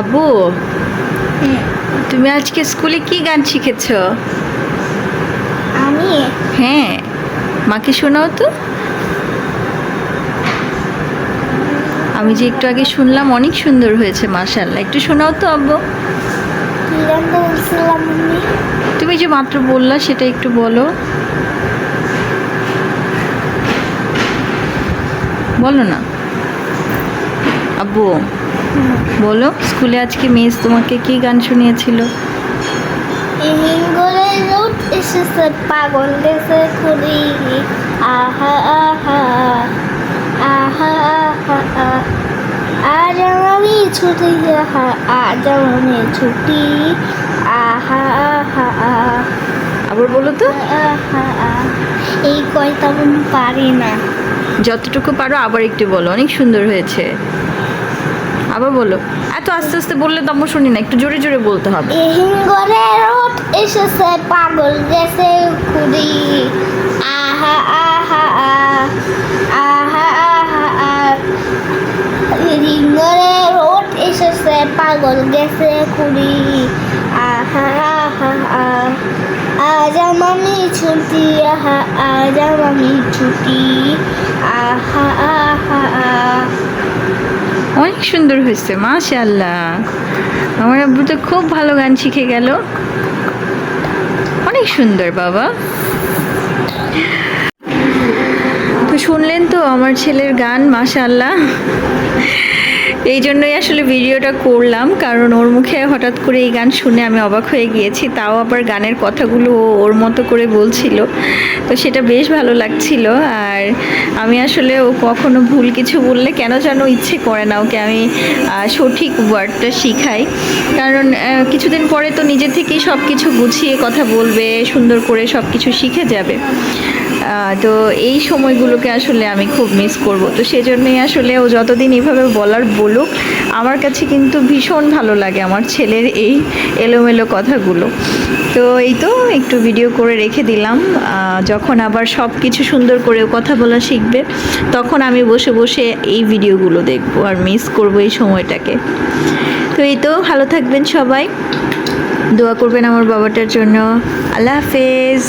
আব্বু তুমি আজকে স্কুলে কি গান শিখেছ? আমি? হ্যাঁ মাকে শোনাও তো। আমি যে একটু আগে শুনলাম অনেক সুন্দর হয়েছে মাশাল্লাহ একটু শোনাও তো আব্বু। তুমি যে মাত্র বললা সেটা একটু বলো। বলো না। আব্বু বলো স্কুলে আজকে মিস তোমাকে কি গান শুনিয়েছিল? পাগল দেশে খুলি আহা আহা আহা আহা আজ আমি ছুটি আহা আজ আমি ছুটি। আহা আহা আবার বলো তো। এই কয়টা আমি পারি না। যতটুকু পারো আবার একটু বলো অনেক সুন্দর হয়েছে। আবার বলো। এত আস্তে আস্তে বললে তো আমরা শুনি না, একটু জোরে জোরে বলতে হবে। হিঙ্গলে রোড এসেছে, পাগল দেশে খুলি আহা আহা আহা আহা হিঙ্গলে রোড এসেছে, পাগল গেছে খুলি আহা আহা আজ আমি ছুটি, আহা, আজ আমি ছুটি। আহা আহা অনেক সুন্দর হয়েছে মাশাল্লাহ আমার আব্বু তো খুব ভালো গান শিখে গেল। অনেক সুন্দর, বাবা। তো শুনলেন তো আমার ছেলের গান মাশাল্লাহ এই জন্যই আসলে ভিডিওটা করলাম, কারণ ওর মুখে হঠাৎ করে এই গান শুনে আমি অবাক হয়ে গিয়েছি, তাও আবার গানের কথাগুলো ওর মতো করে বলছিল। তো সেটা বেশ ভালো লাগছিল, আর আমি আসলে ও কখনো ভুল কিছু বললে কেন যেন ইচ্ছে করে না ওকে আমি সঠিক ওয়ার্ডটা শিখাই। কারণ কিছুদিন পরে তো নিজে থেকেই সব কিছু গুছিয়ে কথা বলবে, সুন্দর করে সব কিছু শিখে যাবে। তো এই সময়গুলোকে আসলে আমি খুব মিস করব। তো সেজন্যই আসলে ও যতদিন এভাবে বলার বলুক, আমার কাছে কিন্তু ভীষণ ভালো লাগে আমার ছেলের এই এলোমেলো কথাগুলো। তো এই তো একটু ভিডিও করে রেখে দিলাম। যখন আবার সব কিছু সুন্দর করে কথা বলা শিখবে, তখন আমি বসে বসে এই ভিডিওগুলো দেখব আর মিস করব এই সময়টাকে। তো এই তো, ভালো থাকবেন সবাই। দোয়া করবেন আমার বাবাটার জন্য। আল্লাহ হাফেজ।